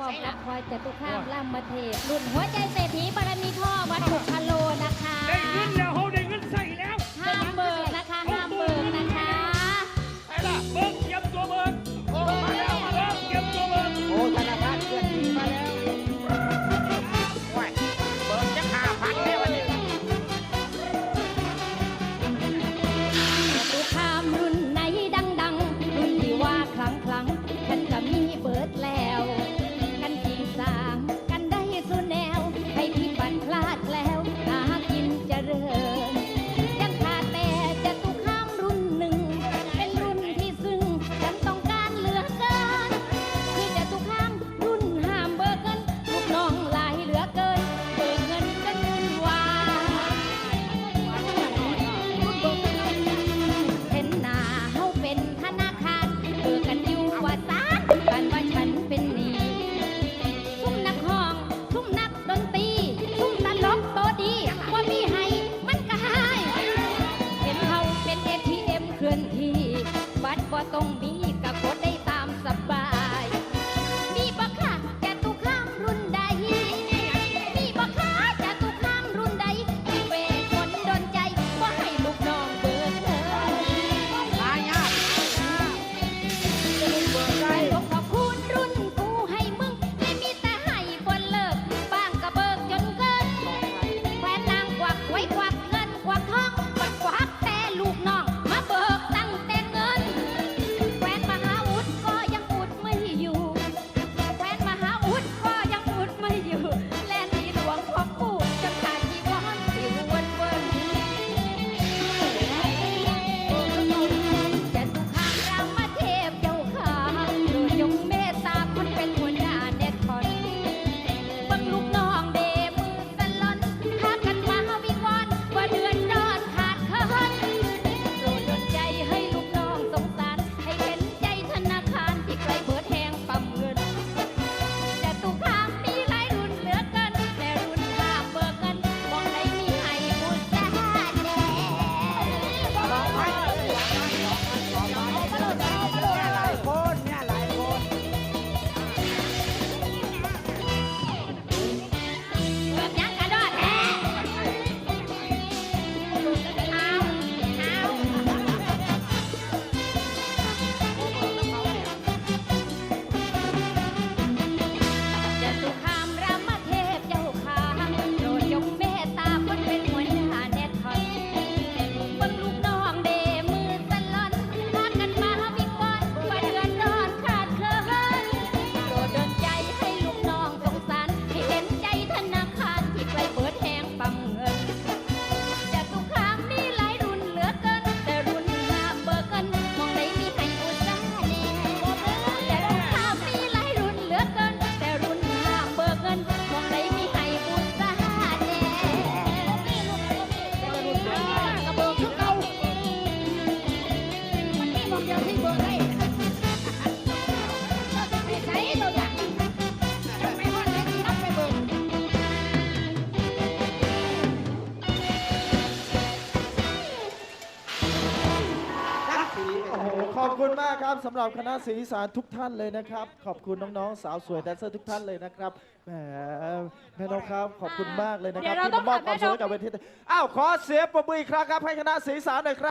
ความรักคอยแต่ตุข้ามล่ามาเทพลุดหัวใจเศรษฐีบารมีพ่อวัดถุกพะโลนะคะ Công ขอบคุณมากครับสำหรับคณะสีสารทุกท่านเลยนะครับ ขอบคุณน้องๆสาวสวยแดนเซอร์ทุกท่านเลยนะครับแหมแม่นกครับขอบคุณมากเลยนะครับที่มามอบความสุขกับเวทีอ้าวขอเสียบประมืออีกครั้งครับให้คณะสีสารหน่อยครับ